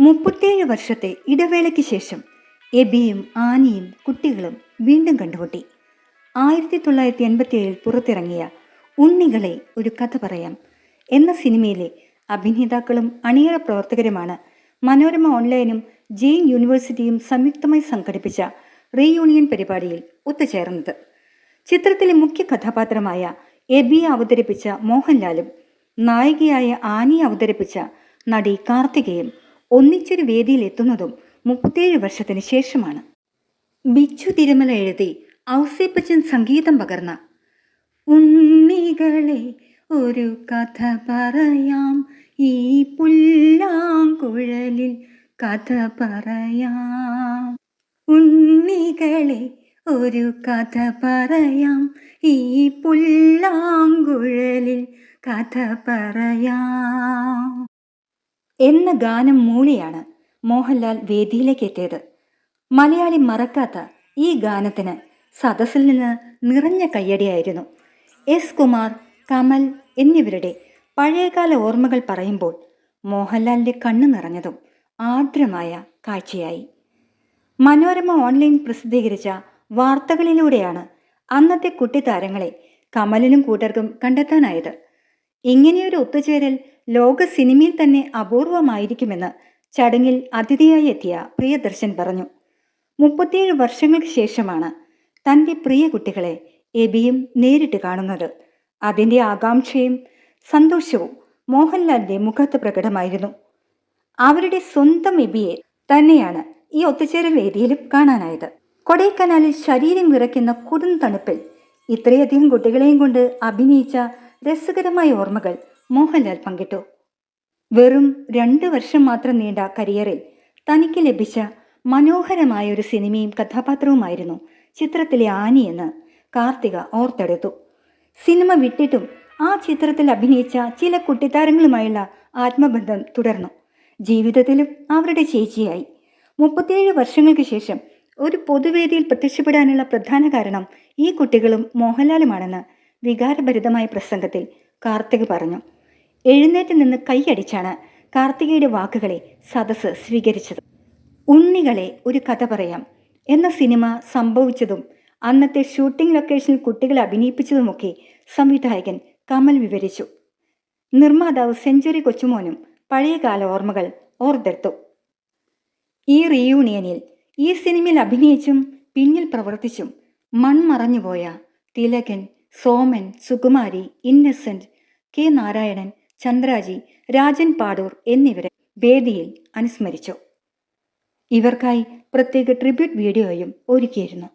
മുപ്പത്തേഴ് വർഷത്തെ ഇടവേളയ്ക്ക് ശേഷം എബിയും ആനിയും കുട്ടികളും വീണ്ടും കണ്ടുമുട്ടി. ആയിരത്തി തൊള്ളായിരത്തി എൺപത്തിയേഴിൽ പുറത്തിറങ്ങിയ ഉണ്ണികളെ ഒരു കഥ പറയാം എന്ന സിനിമയിലെ അഭിനേതാക്കളും അണിയറ പ്രവർത്തകരുമാണ് മനോരമ ഓൺലൈനും ജെയിൻ യൂണിവേഴ്സിറ്റിയും സംയുക്തമായി സംഘടിപ്പിച്ച റീയൂണിയൻ പരിപാടിയിൽ ഒത്തുചേർന്നത്. ചിത്രത്തിലെ മുഖ്യ കഥാപാത്രമായ എബിയെ അവതരിപ്പിച്ച മോഹൻലാലും നായികയായ ആനിയെ അവതരിപ്പിച്ച നടി കാർത്തികയും ഒന്നിച്ചൊരു വേദിയിൽ എത്തുന്നതും മുപ്പത്തേഴ് വർഷത്തിന് ശേഷമാണ്. ബിച്ചു തിരുമല എഴുതി ഔസേപ്പച്ചൻ സംഗീതം പകർന്ന ഉണ്ണികളെ ഒരു കഥ പറയാം. ഈ പുല്ലാങ്കുഴലിൽ കഥ പറയാം. ഉണ്ണികളെ ഒരു കഥ പറയാം. ഈ പുല്ലാങ്കുഴലിൽ കഥ പറയാം. എന്ന ഗാനം മൂളിയാണ് മോഹൻലാൽ വേദിയിലേക്ക് എത്തിയത്. മലയാളി മറക്കാത്ത ഈ ഗാനത്തിന് സദസ്സിൽ നിന്ന് നിറഞ്ഞ കയ്യടിയായിരുന്നു. എസ് കുമാർ കമൽ എന്നിവരുടെ പഴയകാല ഓർമ്മകൾ പറയുമ്പോൾ മോഹൻലാലിന്റെ കണ്ണു നിറഞ്ഞതും ആർദ്രമായ കാഴ്ചയായി. മനോരമ ഓൺലൈൻ പ്രസിദ്ധീകരിച്ച വാർത്തകളിലൂടെയാണ് അന്നത്തെ കുട്ടിത്താരങ്ങളെ കമലിനും കൂട്ടർക്കും കണ്ടെത്താനായത്. ഇങ്ങനെയൊരു ഒത്തുചേരൽ ലോക സിനിമയിൽ തന്നെ അപൂർവമായിരിക്കുമെന്ന് ചടങ്ങിൽ അതിഥിയായി എത്തിയ പ്രിയദർശൻ പറഞ്ഞു. മുപ്പത്തിയേഴ് വർഷങ്ങൾക്ക് ശേഷമാണ് തന്റെ പ്രിയ കുട്ടികളെ എബിയും നേരിട്ട് കാണുന്നത്. അതിന്റെ ആകാംക്ഷയും സന്തോഷവും മോഹൻലാലിന്റെ മുഖത്ത് പ്രകടമായിരുന്നു. അവരുടെ സ്വന്തം എബിയെ തന്നെയാണ് ഈ ഒത്തുചേരൽ വേദിയിലും കാണാനായത്. കൊടൈക്കനാലിൽ ശരീരം വിറയ്ക്കുന്ന കൊടും തണുപ്പിൽ ഇത്രയധികം കുട്ടികളെയും കൊണ്ട് അഭിനയിച്ച രസകരമായ ഓർമ്മകൾ മോഹൻലാൽ പങ്കിട്ടു. വെറും രണ്ട് വർഷം മാത്രം നീണ്ട കരിയറിൽ തനിക്ക് ലഭിച്ച മനോഹരമായ ഒരു സിനിമയും കഥാപാത്രവുമായിരുന്നു ചിത്രത്തിലെ ആനിയെന്ന് കാർത്തിക ഓർത്തെടുത്തു. സിനിമ വിട്ടിട്ടും ആ ചിത്രത്തിൽ അഭിനയിച്ച ചില കുട്ടിത്താരങ്ങളുമായുള്ള ആത്മബന്ധം തുടർന്നു. ജീവിതത്തിലും അവരുടെ ചേച്ചിയായി. മുപ്പത്തിയേഴ് വർഷങ്ങൾക്ക് ശേഷം ഒരു പൊതുവേദിയിൽ പ്രത്യക്ഷപ്പെടാനുള്ള പ്രധാന കാരണം ഈ കുട്ടികളും മോഹൻലാലുമാണെന്ന് വികാരഭരിതമായ പ്രസംഗത്തിൽ കാർത്തിക് പറഞ്ഞു. എഴുന്നേറ്റ് നിന്ന് കൈയടിച്ചാണ് കാർത്തികയുടെ വാക്കുകളെ സദസ്സ് സ്വീകരിച്ചത്. ഉണ്ണികളെ ഒരു കഥ പറയാം എന്ന സിനിമ സംഭവിച്ചതും അന്നത്തെ ഷൂട്ടിംഗ് ലൊക്കേഷനിൽ കുട്ടികളെ അഭിനയിപ്പിച്ചതുമൊക്കെ സംവിധായകൻ കമൽ വിവരിച്ചു. നിർമ്മാതാവ് സെഞ്ചുറി കൊച്ചുമോനും പഴയകാല ഓർമ്മകൾ ഓർത്തെടുത്തു. ഈ റീയൂണിയനിൽ ഈ സിനിമയിൽ അഭിനയിച്ചും പിന്നിൽ പ്രവർത്തിച്ചും മൺമറഞ്ഞുപോയ തിലകൻ സോമൻ സുകുമാരി ഇന്നസെന്റ് കെ നാരായണൻ ചന്ദ്രാജി രാജൻ പാടൂർ എന്നിവരെ വേദിയിൽ അനുസ്മരിച്ചു. ഇവർക്കായി പ്രത്യേക ട്രിബ്യൂട്ട് വീഡിയോയും ഒരുക്കിയിരുന്നു.